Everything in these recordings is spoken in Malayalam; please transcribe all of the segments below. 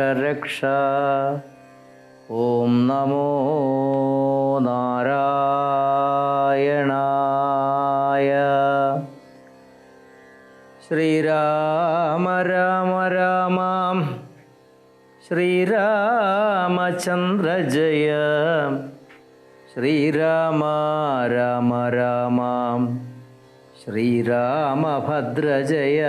രക്ഷ ഓം നമോ നാരായണായ. ശ്രീരാമ രാമ രാമാം. ശ്രീരാമചന്ദ്ര ജയ. ശ്രീരാമ രാമ രാമാം. ശ്രീരാമഭദ്ര ജയ.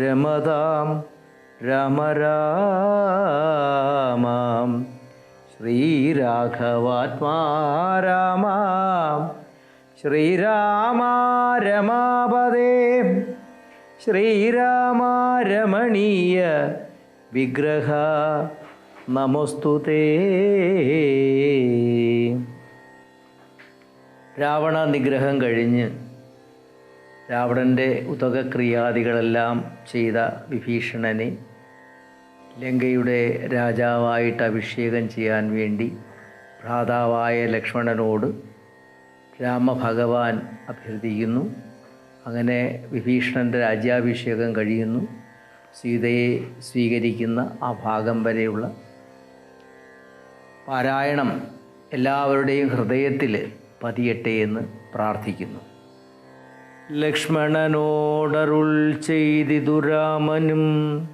രമതാം രമരാമാം. ശ്രീരാഘവാത്മാ രാമാം ശ്രീരാമ രമാപദേ ശ്രീരാമ രമണീയ വിഗ്രഹ നമസ്തുതേ രാവണ നിഗ്രഹം കഴിഞ്ഞ് രാവണന്റെ ഉതകക്രിയാദികളെല്ലാം ചെയ്ത വിഭീഷണനെ ലങ്കയുടെ രാജാവായിട്ട് അഭിഷേകം ചെയ്യാൻ വേണ്ടി ഭ്രാതാവായ ലക്ഷ്മണനോട് രാമഭഗവാൻ അഭ്യർത്ഥിക്കുന്നു. അങ്ങനെ വിഭീഷണന്റെ രാജ്യാഭിഷേകം കഴിയുന്നു. സീതയെ സ്വീകരിക്കുന്ന ആ ഭാഗം വരെയുള്ള പാരായണം എല്ലാവരുടെയും ഹൃദയത്തിൽ പതിയട്ടെ എന്ന് പ്രാർത്ഥിക്കുന്നു. ലക്ഷ്മണനോടരുൾ ചെയ്തിതു രാമനും.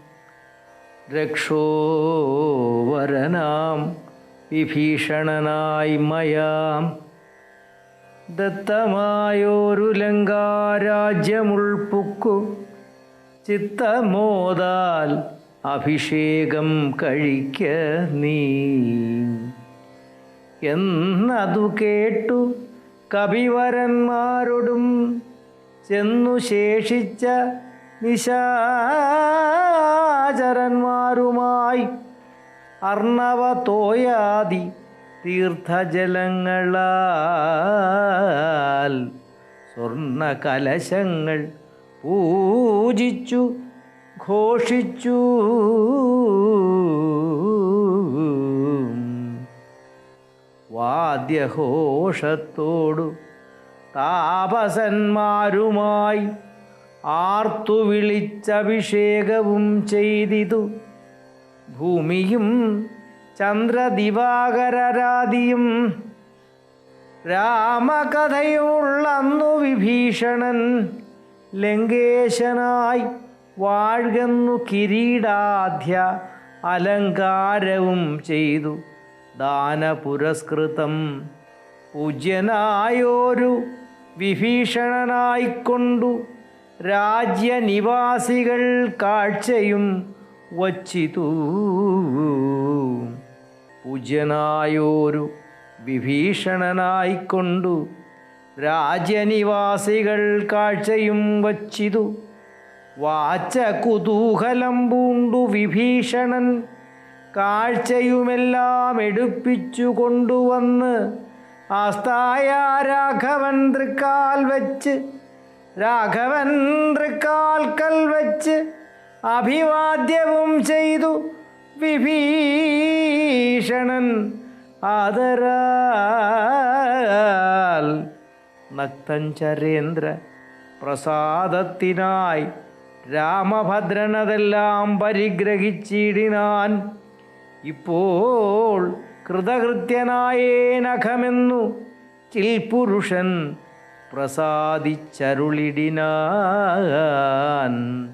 രക്ഷോവരനാം വിഭീഷണനായി മയാം. ദത്തമായോരു ലങ്കാരാജ്യമുൾപ്പുക്കു ചിത്തമോദാൽ അഭിഷേകം കഴിക്ക നീ. എന്നതു കേട്ടു കവിവരന്മാരോടും ചെന്നു ശേഷിച്ച നിശാചരന്മാരുമായി അർണവ തോയാതി തീർത്ഥജലങ്ങളാൽ സ്വർണ കലശങ്ങൾ പൂജിച്ചു ഘോഷിച്ചു. വാദ്യഘോഷത്തോടു താപസന്മാരുമായി ആർത്തു വിളിച്ചഭിഷേകവും ചെയ്തിതു. ഭൂമിയും ചന്ദ്രദിവാകരരാതിയും രാമകഥയുള്ളന്നു വിഭീഷണൻ. ലങ്കേശനായി വാഴ്കന്നു കിരീടാധ്യ അലങ്കാരവും ചെയ്തു. ദാനപുരസ്കൃതം പൂജ്യനായോരു വിഭീഷണനായിക്കൊണ്ടു രാജ്യനിവാസികൾ കാഴ്ചയും വച്ചിതു. പൂജ്യനായോരു വിഭീഷണനായിക്കൊണ്ടു രാജ്യനിവാസികൾ കാഴ്ചയും വച്ചിതു. വാച്ച കുതൂഹലം പൂണ്ടു വിഭീഷണൻ കാഴ്ചയുമെല്ലാം എടുപ്പിച്ചു കൊണ്ടുവന്ന് ആസ്ഥായ രാഘവൻ തൃക്കാൽ വെച്ച് രാഘവൻ തൃക്കാൽക്കൽ വെച്ച് അഭിവാദ്യവും ചെയ്തു വിഭീഷണൻ ആദരാൽ. നക്തഞ്ചരേന്ദ്ര പ്രസാദത്തിനായി രാമഭദ്രനതെല്ലാം പരിഗ്രഹിച്ചിടിനാൻ. ഇപ്പോൾ കൃതകൃത്യനായേനഖമെന്നു ചിൽപുരുഷൻ പ്രസാദിച്ചരുളിടിനാൻ.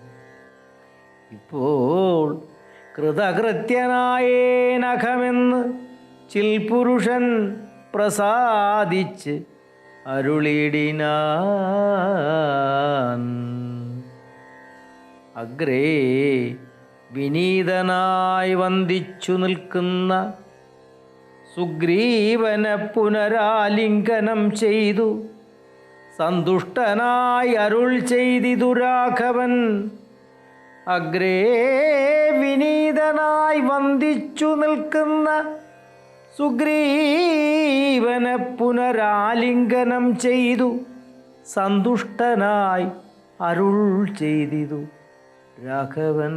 ഇപ്പോൾ കൃതകൃത്യനായേനഖമെന്ന് ചിൽപുരുഷൻ പ്രസാദിച്ച് അരുളിടിനാൻ. അഗ്രേ വിനീതനായി വന്ദിച്ചു നിൽക്കുന്ന സുഗ്രീവനെ പുനരാലിംഗനം ചെയ്തു. സന്തുഷ്ടനായി അരുൾ ചെയ്തിതു രാഘവൻ. അഗ്രേ വിനീതനായി വന്ദിച്ചു നിൽക്കുന്ന സുഗ്രീവന പുനരാലിംഗനം ചെയ്തു. സന്തുഷ്ടനായി അരുൾ ചെയ്തിതു രാഘവൻ.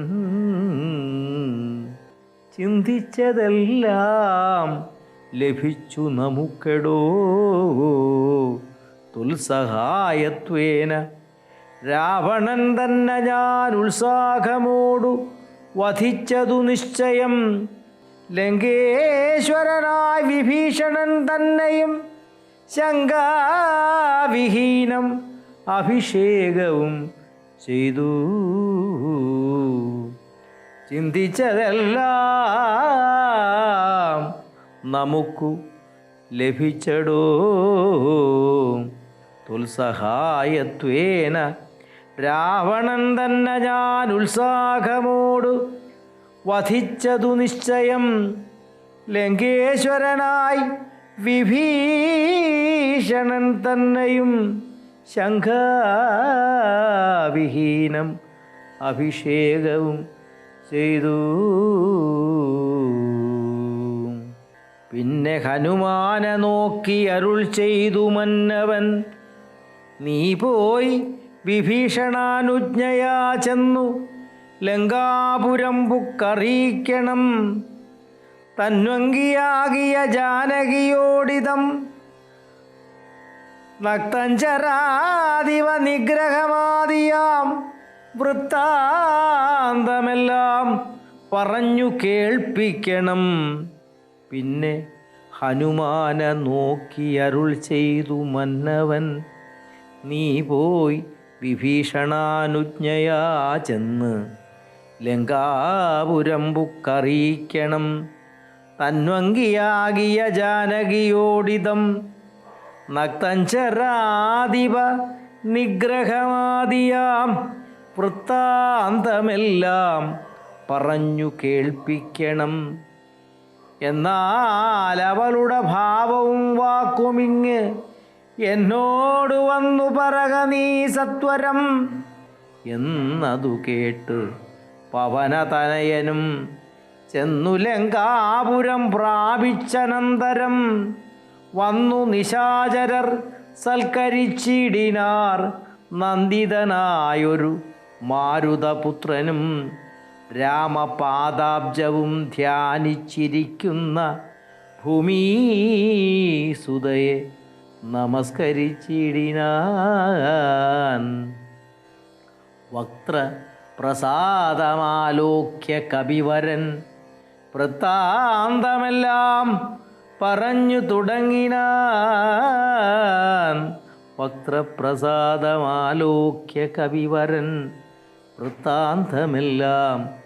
ചിന്തിച്ചതെല്ലാം ലഭിച്ചു നമുക്കെടോ. തുൽസഹായത്വേന രാവണൻ തന്നെ ഞാൻ ഉത്സാഹമോടു വധിച്ചതു നിശ്ചയം. ലങ്കേശ്വരനായി വിഭീഷണൻ തന്നെയും ശങ്കാവിഹീനം അഭിഷേകവും ചെയ്തു. ചിന്തിച്ചതെല്ലാം നമുക്കു ലഭിച്ചടോ. തുൽസഹായത്വേന രാവണൻ തന്നെ ഞാൻ ഉത്സാഹമോട് വധിച്ചതു നിശ്ചയം. ലങ്കേശ്വരനായി വിഭീഷണൻ തന്നെയും ശംഖാവിഹീനം അഭിഷേകവും ചെയ്തു. പിന്നെ ഹനുമാനെ നോക്കി അരുൾ ചെയ്തു മന്നവൻ. നീ പോയി വിഭീഷണാനുജ്ഞയാ ചെന്നു. ലങ്കാപുരം ബുക്കറിയിക്കണം. തന്വങ്കിയാകിയ ജാനകിയോടിതം. നക്തഞ്ചരാദിവ നിഗ്രഹമാദിയാം വൃത്താന്തമെല്ലാം പറഞ്ഞു കേൾപ്പിക്കണം. പിന്നെ ഹനുമാന നോക്കി അരുൾ ചെയ്തു മന്നവൻ. നീ പോയി വിഭീഷണാനുജ്ഞയാ ചെന്ന് ലങ്കാപുരം ബുക്കറിയിക്കണം. തന്വങ്കിയാകിയ ജാനകിയോടിതം നക്തഞ്ചരാധിപ നിഗ്രഹമാദിയാം. വൃത്താന്തമെല്ലാം പറഞ്ഞു കേൾപ്പിക്കണം. എന്നാൽ അവളുടെ ഭാവവും വാക്കുമിങ്ങ് എന്നോട് വന്നു പറക നീ സത്വരം എന്നതു കേട്ട് പവനതനയനും ചെന്നു ലങ്കാപുരം പ്രാപിച്ചനന്തരം വന്നു നിശാചരർ സൽക്കരിച്ചിടിനാർ നന്ദിതനായൊരു മാരുതപുത്രനും രാമപാദാബ്ജവും ധ്യാനിച്ചിരിക്കുന്ന ഭൂമീസുതയെ നമസ്കരിച്ചിടിനാൻ. വക്ത്ര പ്രസാദമാലോക്യ കവിവരൻ വൃത്താന്തമെല്ലാം പറഞ്ഞു തുടങ്ങിനാൻ. വക്രപ്രസാദമാലോക്യ കവിവരൻ വൃത്താന്തമെല്ലാം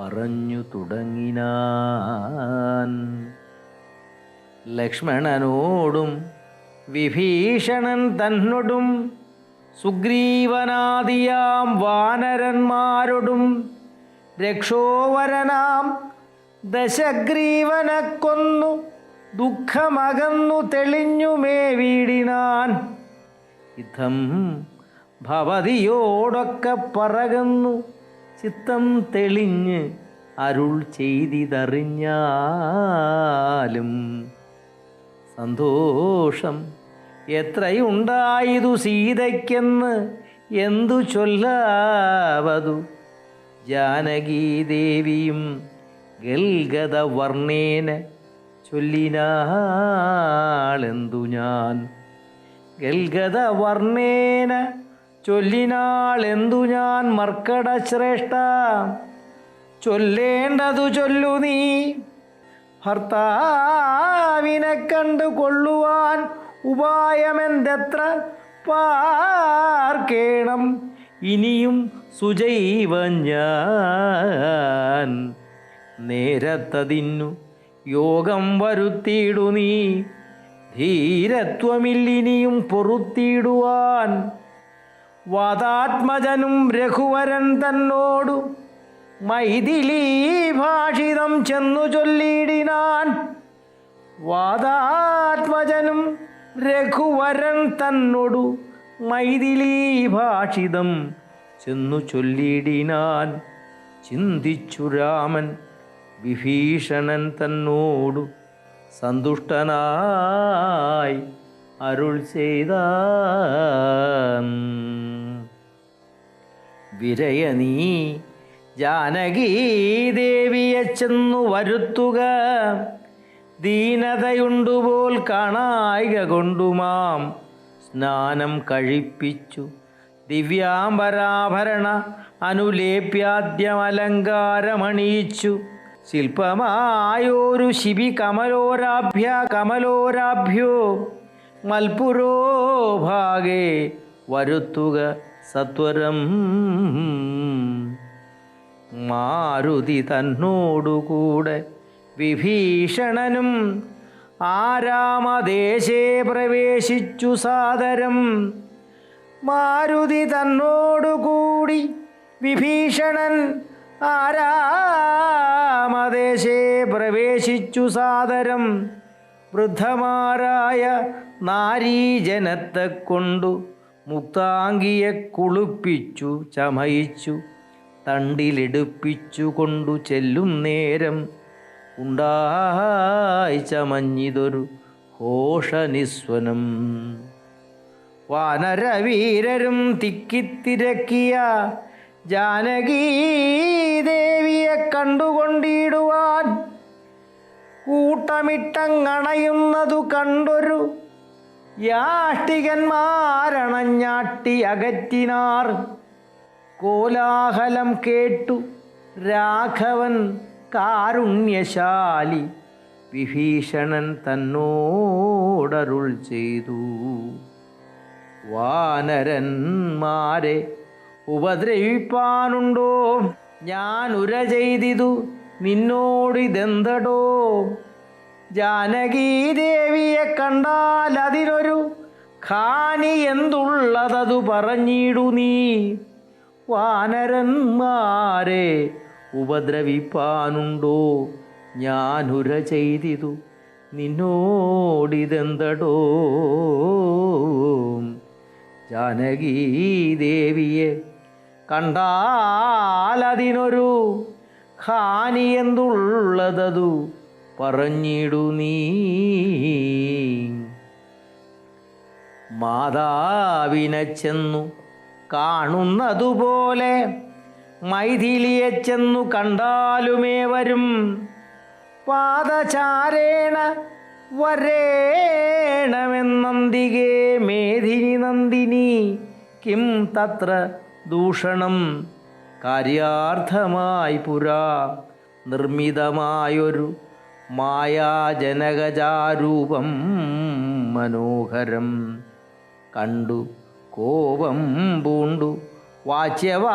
പറഞ്ഞു തുടങ്ങിനാൻ. ലക്ഷ്മണനോടും വിഭീഷണൻ തന്നോടും സുഗ്രീവനാദിയാം വാനരന്മാരോടും രക്ഷോവരനാം ദശഗ്രീവനെ കൊന്നു ദുഃഖമകന്നു തെളിഞ്ഞുമേ വീടിനാൻ. ഇതം ഭവതിയോടൊക്കെ പറകുന്നു ചിത്തം തെളിഞ്ഞ് അരുൾ ചെയ്തിതറിഞ്ഞാലും സന്തോഷം എത്രയുണ്ടായതു സീതയ്ക്കെന്ന് എന്തു ചൊല്ലാവതു? ജാനകീദേവിയും ഗൽഗത വർണേന ചൊല്ലിനാളെന്തു ഞാൻ? ഗൽഗത വർണേന ചൊല്ലിനാളെന്തു ഞാൻ മർക്കട ശ്രേഷ്ഠ? ചൊല്ലേണ്ടതു ചൊല്ലു നീ. ഭർത്താവിനെ കണ്ടു കൊള്ളുവാൻ ഉപായമെന്തെത്ര? പാർക്കേണം ഇനിയും സുജൈവ ഞാൻ. നേരത്തതിന്നു യോഗം വരുത്തിയിടു നീ. ധീരത്വമില്ലിനിയും പൊറുത്തിയിടുവാൻ വാതാത്മജനും രഘുവരൻ തന്നോടു മൈഥിലീ ഭാഷിതം ചെന്നു ചൊല്ലിയിടിനാൻ വാതാത്മജനും രഘുവരൻ തന്നോടു മൈഥിലീ ഭാഷിതം ചെന്നു ചൊല്ലിയിടാൻ ചിന്തിച്ചു രാമൻ വിഭീഷണൻ തന്നോടു സന്തുഷ്ടനായി അരുൾ ചെയ്ത. വിരയ നീ ജാനകീ ദേവിയെ ചെന്നു വരുത്തുക. ദീനതയുണ്ടുപോൽ കാണായിക കൊണ്ടുമാം. സ്നാനം കഴിപ്പിച്ചു. ദിവ്യാംബരാഭരണ അനുലേപ്യാദ്യമലങ്കാരമണിയിച്ചു. ശില്പമായോരു ശിബി കമലോരാഭ്യ കമലോരാഭ്യോ. മൽപുരോ ഭാഗേ വരുത്തുക സത്വരം. മാരുതി തന്നോടുകൂടെ വിഭീഷണനും ആരാമദേശേ പ്രവേശിച്ചു സാദരം. മാരുതി തന്നോടുകൂടി വിഭീഷണൻ ആരാമദേശേ പ്രവേശിച്ചു സാദരം. വൃദ്ധമാരായ നാരീജനത്തെ കൊണ്ടു മുക്താംഗിയെ കുളിപ്പിച്ചു ചമയിച്ചു തണ്ടിലെടുപ്പിച്ചു കൊണ്ടു ചെല്ലും നേരം ഉണ്ടായി ചമഞ്ഞിതൊരു ഘോഷനിസ്വനം വാനരവീരരും തിക്കിത്തിരക്കിയ ജാനകീദേവിയെ കണ്ടുകൊണ്ടിടുവാൻ കൂട്ടമിട്ടങ്ങണയുന്നതു കണ്ടൊരു യാഷ്ടികന്മാരണഞ്ഞാട്ടി അകറ്റിനാർ. കോലാഹലം കേട്ടു രാഘവൻ കാരുണ്യശാലി വിഭീഷണൻ തന്നോടരുൾ ചെയ്തു. വാനരന്മാരെ ഉപദ്രവിപ്പാനുണ്ടോ? ഞാൻ ഉര ചെയ്തിതു നിന്നോടിതെന്തടോ? ജാനകീ ദേവിയെ കണ്ടാൽ അതിനൊരു ഖാനി എന്തുള്ളതതു പറഞ്ഞിടു നീ. വാനരന്മാരെ ഉപദ്രവിപ്പാനുണ്ടോ? ഞാനുര ചെയ്തിതു നിന്നോടിതെന്തടോ? ജാനകീദേവിയെ കണ്ടാലതിനൊരു ഹാനി എന്തുള്ളതതു പറഞ്ഞിടു നീ. മാതാവിനെ ചെന്നു കാണുന്നതുപോലെ മൈഥിലിയെ ചെന്നു കണ്ടാലുമേ വരും. പാദചാരേണ വരേണമെന്നന്തികേ മേധിനി നന്ദിനി കിം തത്ര ദൂഷണം. കാര്യാർത്ഥമായി പുരാ നിർമ്മിതമായൊരു മായാജനകജാരൂപം മനോഹരം. കണ്ടു കോപം പൂണ്ടു. വാച്യവാദങ്ങളെ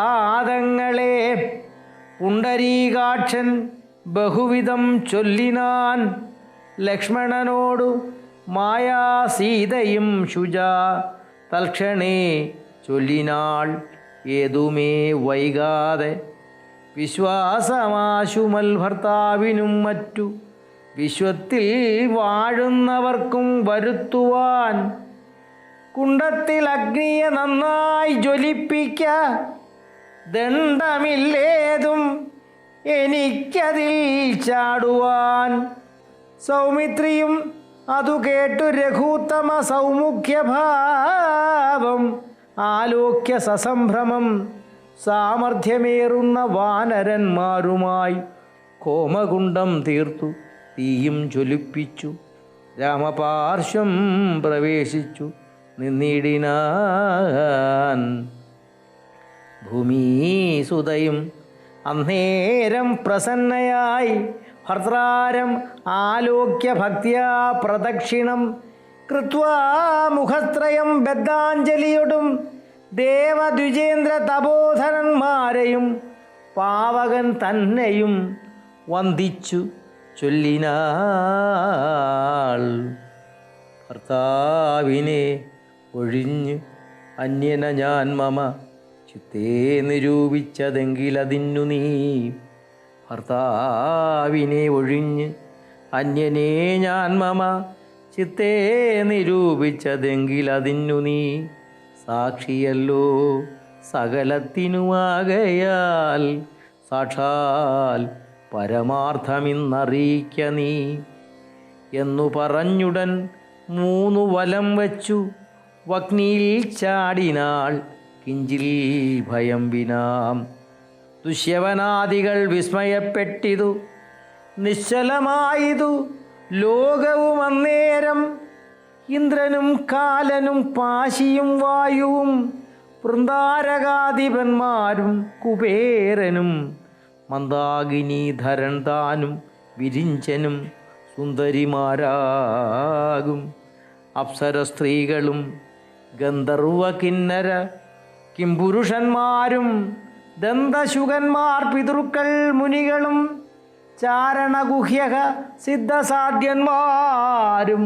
പുണ്ടരീകാക്ഷൻ ബഹുവിധം ചൊല്ലിനാൻ. ലക്ഷ്മണനോടു മായാസീതയും ശുജ തൽക്ഷണേ ചൊല്ലിനാൾ ഏതുമേ വൈകാതെ. വിശ്വാസമാശുമൽ ഭർത്താവിനും മറ്റു വിശ്വത്തിൽ വാഴുന്നവർക്കും വരുത്തുവാൻ കുണ്ടത്തിൽ അഗ്നിയെ നന്നായി ജ്വലിപ്പിക്ക. ദണ്ഡമില്ലേതും എനിക്കതിൽ ചാടുവാൻ. സൗമിത്രിയും അതു കേട്ടു രഘൂത്തമ സൗമുഖ്യഭാവം. ആലോക്യ സസംഭ്രമം സാമർഥ്യമേറുന്ന വാനരന്മാരുമായി കോമകുണ്ടം തീർത്തു. തീയും ജ്വലിപ്പിച്ചു രാമപാർശ്വം പ്രവേശിച്ചു. നിന്നിടിനാൻ ഭൂമീസുതയും അന്നേരം പ്രസന്നയായി. ഭർത്താരം ആലോക്യ ഭക്തിയാ പ്രദക്ഷിണം. കൃത്വാ മുഖത്രയം ബദ്ധാഞ്ജലിയൊടും. ദേവദ്വിജേന്ദ്ര തപോധനന്മാരെയും പാവകൻ തന്നെയും വന്ദിച്ചു. ചൊല്ലിനാൾ. ഭർത്താവിനെ ഒഴിഞ്ഞ് അന്യന ഞാൻ മമ ചിത്തേ നിരൂപിച്ചതെങ്കിലതിന്നു നീ. ഭർത്താവിനെ ഒഴിഞ്ഞ് അന്യനെ ഞാൻ മമ ചിത്തേ നിരൂപിച്ചതെങ്കിലതിന്നു നീ. സാക്ഷിയല്ലോ സകലത്തിനുമാകയാൽ സാക്ഷാൽ പരമാർത്ഥമിന്നറിയിക്ക നീ എന്നു പറഞ്ഞുടൻ മൂന്നു വലം വച്ചു. വഗ്നിയിൽ ചാടിനാൾ കിഞ്ചിൽ ഭയം വിനാം. ദുഷ്യവനാദികൾ വിസ്മയപ്പെട്ടിതു. നിശ്ചലമായതു. ലോകവും അന്നേരം ഇന്ദ്രനും കാലനും പാശിയും വായുവും വൃന്ദാരകാധിപന്മാരും കുബേരനും മന്ദാകിനീധരൻ താനും വിരിഞ്ചനും സുന്ദരിമാരാകും. അപ്സര സ്ത്രീകളും ഗന്ധർവ കിന്നര കിംപുരുഷന്മാരും ദന്തശുഖന്മാർ പിതൃക്കൾ മുനികളും ചാരണഗുഹ്യക സിദ്ധസാധ്യന്മാരും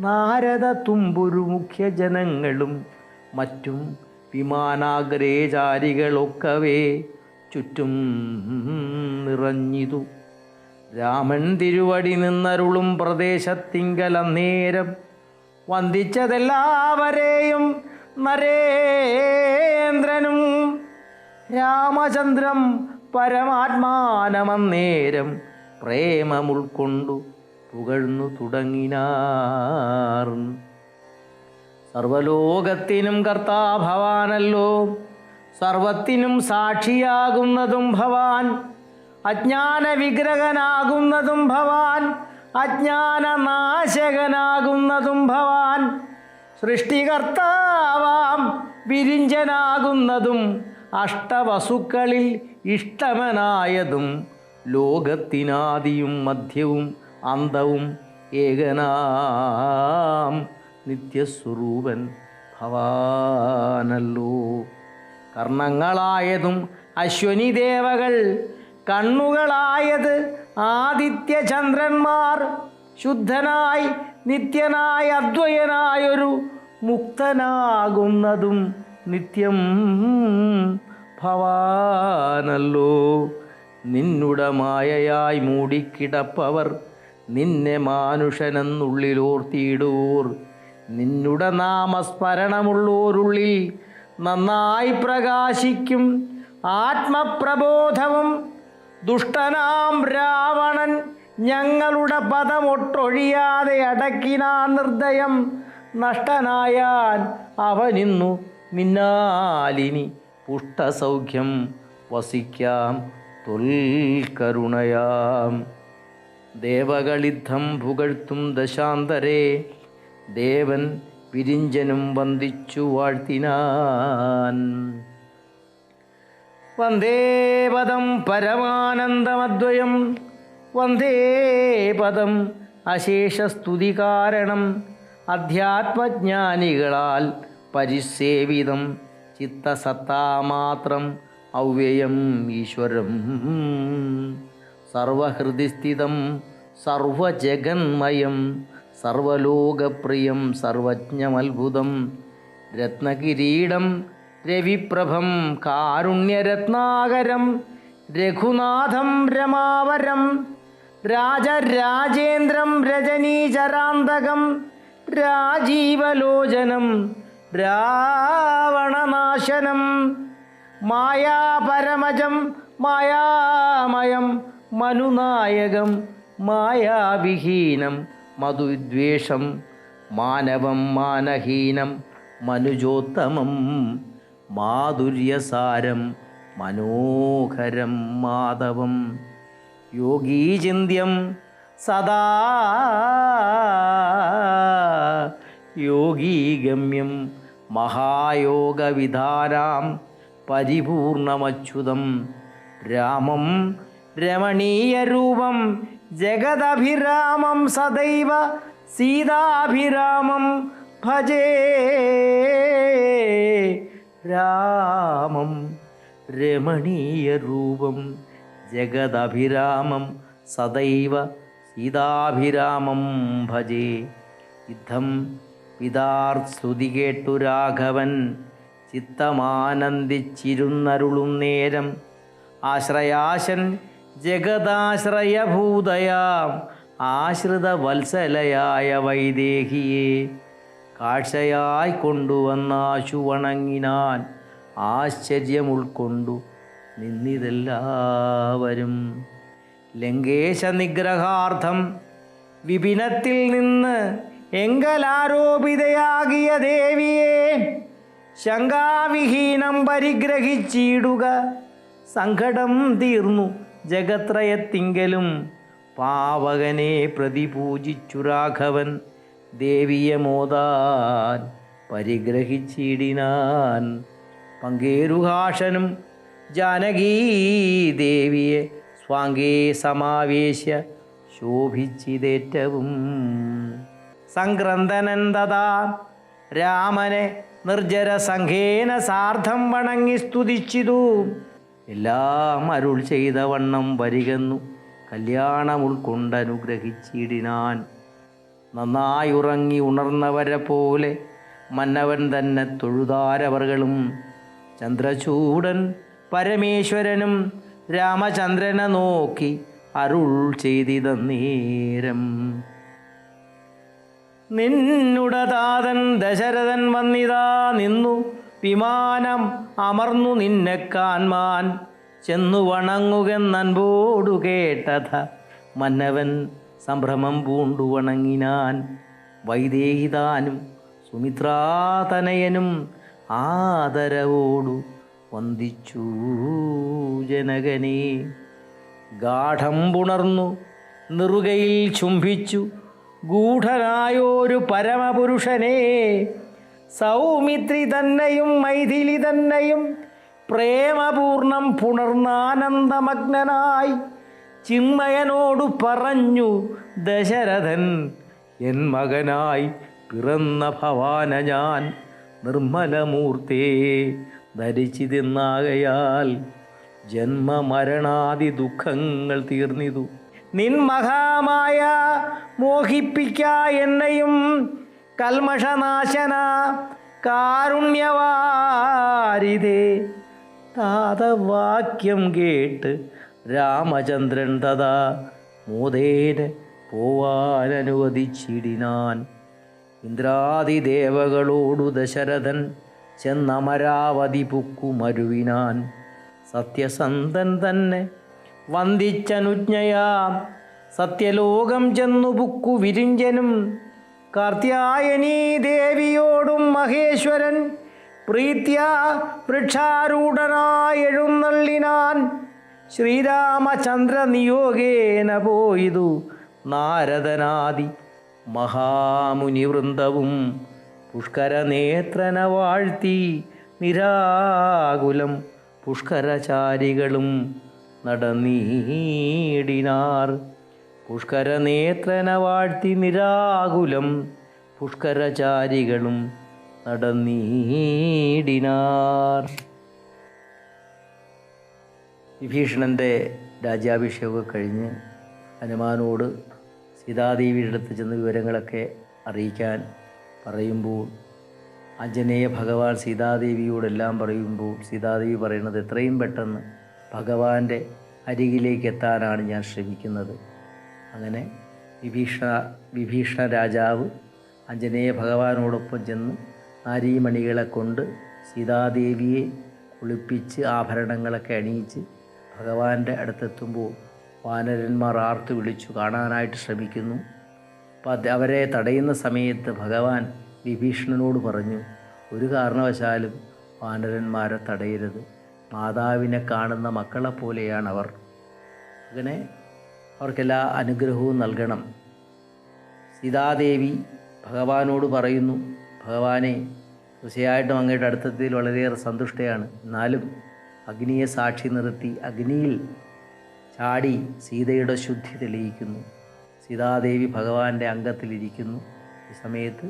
നാരദ തുമ്പുരു മുഖ്യജനങ്ങളും മറ്റും വിമാനാഗ്രേചാരികളൊക്കവേ ചുറ്റും നിറഞ്ഞിതു. രാമൻ തിരുവടി നിന്നരുളും പ്രദേശത്തിങ്കല നേരം വന്ദിച്ചതെല്ലാവരെയും നരേന്ദ്രനും രാമചന്ദ്രം പരമാത്മാനമന്നേരം പ്രേമം ഉൾക്കൊണ്ടു പുകഴ്ന്നു തുടങ്ങിനാർ. സർവലോകത്തിനും കർത്താഭവാനല്ലോ സർവത്തിനും സാക്ഷിയാകുന്നതും ഭവാൻ. അജ്ഞാന വിഗ്രഹനാകുന്നതും ഭവാൻ. അജ്ഞാന നാശകനാകുന്നതും ഭവാൻ. സൃഷ്ടികർത്താവാം വിരിഞ്ചനാകുന്നതും അഷ്ടവസുക്കളിൽ ഇഷ്ടമനായതും ലോകത്തിനാദിയും മധ്യവും അന്തവും ഏകനാം നിത്യസ്വരൂപൻ ഭവാനല്ലോ. കർണങ്ങളായതും അശ്വനി ദേവകൾ കണ്ണുകളായത് ആദിത്യചന്ദ്രന്മാർ. ശുദ്ധനായി നിത്യനായ അദ്വയനായൊരു മുക്തനാകുന്നതും നിത്യം ഭവാനല്ലോ. നിന്നുടമായയായി മൂടിക്കിടപ്പവർ നിന്നെ മാനുഷനെന്നുള്ളിലോർത്തിയിടൂർ. നിന്നുട നാമസ്മരണമുള്ളോരുള്ളിൽ നന്നായി പ്രകാശിക്കും ആത്മപ്രബോധവും. ദുഷ്ടനാം രാവണൻ ഞങ്ങളുടെ പദമൊട്ടൊഴിയാതെ അടക്കിനാ നിർദ്ദയം. നഷ്ടനായാൻ അവനിന്നു മിന്നാലിനി പുഷ്ടസൗഖ്യം വസിക്കാം തൊൽക്കരുണയാം ദേവകളിദ്ധം പുകഴ്ത്തും ദശാന്തരേ ദേവൻ വിരിഞ്ചനും വന്ദിച്ചു വാഴ്ത്തിനാൻ. വന്ദേ പദം പരമാനന്ദമദ്വയം വന്ദേ പദം അശേഷസ്തുതി കാരണം അധ്യാത്മജ്ഞാനികളാൽ പരിസേവിതം ചിത്തസത്താമാത്രം അവ്യയം ഈശ്വരം. സർവഹൃദിസ്ഥിതം സർവജഗന്മയം സർവലോകപ്രിയം സർവജ്ഞമത്ഭുതം. രത്നകിരീടം രവിപ്രഭം കാരുണ്യരത്നാകരം രഘുനാഥം രമാവരം രാജരാജേന്ദ്രം രജനീചരാന്തകം രാജീവലോചനം രാവണനാശനം മായാപരമജം മായാമയം മനുനായകം മായാവിഹീനം മധുദ്വേഷം മാനവം മാനഹീനം മനുജോത്തമം മാധുര്യസാരം മനോഹരം മാധവം. യോഗീചിന്യം സദാ യോഗീഗമ്യം മഹായോഗവിധാനാം പരിപൂർണമച്യുതം. രാമം രമണീയരൂപം ജഗദഭിരാമം സദൈവ സീതാഭിരാമം ഭജേ രാമം രമണീയരൂപം ജഗദഭിരാമം സദൈവ സീതാഭിരാമം ഭജേ. യുദ്ധം പിതാർ സ്തുതി കേട്ടു രാഘവൻ ചിത്തമാനന്ദിച്ചിരുന്നരുളും നേരം. ആശ്രയാശൻ ജഗദാശ്രയഭൂതയാം ആശ്രിത വത്സലയായ വൈദേഹിയെ. കാഴ്ചയായി കൊണ്ടുവന്നാശു വണങ്ങിനാൻ ആശ്ചര്യം ഉൾക്കൊണ്ടു നിന്നിതെല്ലാവരും. ലങ്കേശ നിഗ്രഹാർത്ഥം വിപിനത്തിൽ നിന്ന് എങ്കലാരോപിതയാകിയ ദേവിയെ ശങ്കാവിഹീനം പരിഗ്രഹിച്ചിടുക സങ്കടം തീർന്നു. ജഗത്രയത്തിങ്കലും പാവകനെ പ്രതിപൂജിച്ചു രാഘവൻ. ദേവിയെ മോദാൻ പരിഗ്രഹിച്ചിടിനാൻ. പങ്കേരുഹാഷനും ജാനകീ ദേവിയെ സ്വാങ്കേ സമാവേശ്യ ശോഭിച്ചിതേറ്റവും. സംക്രന്ദനൻ രാമനെ നിർജര സംഘേന സാർദ്ധം വണങ്ങി സ്തുതിച്ചിതു. എല്ലാം അരുൾ ചെയ്ത വണ്ണം വരികന്നു. കല്യാണം ഉൾക്കൊണ്ടനുഗ്രഹിച്ചിടിനാൻ. നന്നായി ഉറങ്ങി ഉണർന്നവരെ പോലെ മന്നവൻ തന്നെ തൊഴുതാരവറുകളും. ചന്ദ്രചൂടൻ പരമേശ്വരനും രാമചന്ദ്രനെ നോക്കി അരുൾ ചെയ്തിത നേരം. നിന്നുടതാതൻ ദശരഥൻ വന്നിതാ നിന്നു. വിമാനം അമർന്നു നിന്നെ കാൺമാൻ ചെന്നു വണങ്ങുകെന്നൻപോടു കേട്ടത. മന്നവൻ സംഭ്രമം പൂണ്ടു വണങ്ങിനാൻ വൈദേഹിതാനും സുമിത്രാതനയനും ആദരവോടു വന്ദിച്ചു ജനകനെ. ഗാഠം പുണർന്നു നിറുകയിൽ ചുംബിച്ചു ഗൂഢനായോരു പരമപുരുഷനെ. സൗമിത്രി തന്നെയും മൈഥിലി തന്നെയും പ്രേമപൂർണം പുണർന്നാനന്ദമഗ്നനായി ചിന്മയനോടു പറഞ്ഞു ദശരഥൻ എൻ മകനായി പിറന്ന ഭവാന ഞാൻ നിർമ്മലമൂർത്തേ ധരിച്ചിതെന്നാകയാൽ ജന്മമരണാദി ദുഃഖങ്ങൾ തീർന്നിതു. നിൻ മഹാമായ മോഹിപ്പിക്ക എന്നെയും കൽമഷനാശന കാരുണ്യവാരിതേ. താതവാക്യം കേട്ട് രാമചന്ദ്രൻ തഥാ മോദേന പോവാനനുവദിച്ചിടിനാൻ. ഇന്ദ്രാദിദേവകളോടു ദശരഥൻ ചെന്നമരാവതി പുക്കുമരുവിനാൻ. സത്യസന്ധൻ തന്നെ വന്ദിച്ചനുജ്ഞയാം. സത്യലോകം ചെന്നു പുക്കു വിരിഞ്ചനും കാർത്യായനീ ദേവിയോടും മഹേശ്വരൻ പ്രീത്യ വൃക്ഷാരൂഢനായെഴുന്നള്ളിനാൻ. ശ്രീരാമചന്ദ്ര നിയോഗേന പോയിതു നാരദനാദി മഹാമുനിവൃന്ദവും പുഷ്കരനേത്രന വാഴ്ത്തി നിരാകുലം പുഷ്കരചാരികളും നടന്നീടിനാർ പുഷ്കരനേത്രന വാഴ്ത്തി നിരാകുലം പുഷ്കരചാരികളും നടന്നീടിനാർ. വിഭീഷണന്റെ രാജ്യാഭിഷേകമൊക്കെ കഴിഞ്ഞ് ഹനുമാനോട് സീതാദേവിയുടെ അടുത്ത് ചെന്ന് വിവരങ്ങളൊക്കെ അറിയിക്കാൻ പറയുമ്പോൾ അഞ്ജനേയ ഭഗവാൻ സീതാദേവിയോടെല്ലാം പറയുമ്പോൾ സീതാദേവി പറയുന്നത് എത്രയും പെട്ടെന്ന് ഭഗവാന്റെ അരികിലേക്ക് എത്താനാണ് ഞാൻ ശ്രമിക്കുന്നത്. അങ്ങനെ വിഭീഷണ വിഭീഷണ രാജാവ് അഞ്ജനേയ ഭഗവാനോടൊപ്പം ചെന്ന് നാരീമണികളെ കൊണ്ട് സീതാദേവിയെ കുളിപ്പിച്ച് ആഭരണങ്ങളൊക്കെ അണിയിച്ച് ഭഗവാന്റെ അടുത്തെത്തുമ്പോൾ വാനരന്മാർ ആർത്തു വിളിച്ചു കാണാനായിട്ട് ശ്രമിക്കുന്നു. അപ്പം അവരെ തടയുന്ന സമയത്ത് ഭഗവാൻ വിഭീഷണനോട് പറഞ്ഞു ഒരു കാരണവശാലും വാനരന്മാരെ തടയരുത്. മാതാവിനെ കാണുന്ന മക്കളെ അവർ. അങ്ങനെ അവർക്കെല്ലാ അനുഗ്രഹവും നൽകണം. സീതാദേവി ഭഗവാനോട് പറയുന്നു ഭഗവാനെ തീർച്ചയായിട്ടും അങ്ങയുടെ അടുത്തത്തിൽ വളരെയേറെ സന്തുഷ്ടയാണ്. എന്നാലും അഗ്നിയെ സാക്ഷി നിർത്തി അഗ്നിയിൽ ചാടി സീതയുടെ ശുദ്ധി തെളിയിക്കുന്നു. സീതാദേവി ഭഗവാന്റെ അംഗത്തിലിരിക്കുന്നു ഈ സമയത്ത്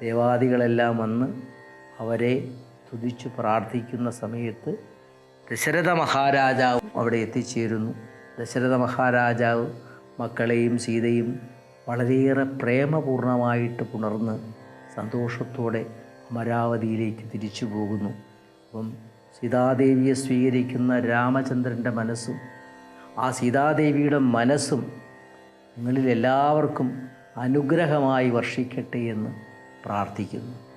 ദേവാദികളെല്ലാം വന്ന് അവരെ തുതിച്ചു പ്രാർത്ഥിക്കുന്ന സമയത്ത് ദശരഥ മഹാരാജാവും അവിടെ എത്തിച്ചേരുന്നു. ദശരഥ മഹാരാജാവ് മക്കളെയും സീതയും വളരെയേറെ പ്രേമപൂർണമായിട്ട് പുണർന്ന് സന്തോഷത്തോടെ അമരാവതിയിലേക്ക് തിരിച്ചു പോകുന്നു. അപ്പം സീതാദേവിയെ സ്വീകരിക്കുന്ന രാമചന്ദ്രന്റെ മനസ്സും ആ സീതാദേവിയുടെ മനസ്സും നിങ്ങളിൽ എല്ലാവർക്കും അനുഗ്രഹമായി വർഷിക്കട്ടെ എന്ന് പ്രാർത്ഥിക്കുന്നു.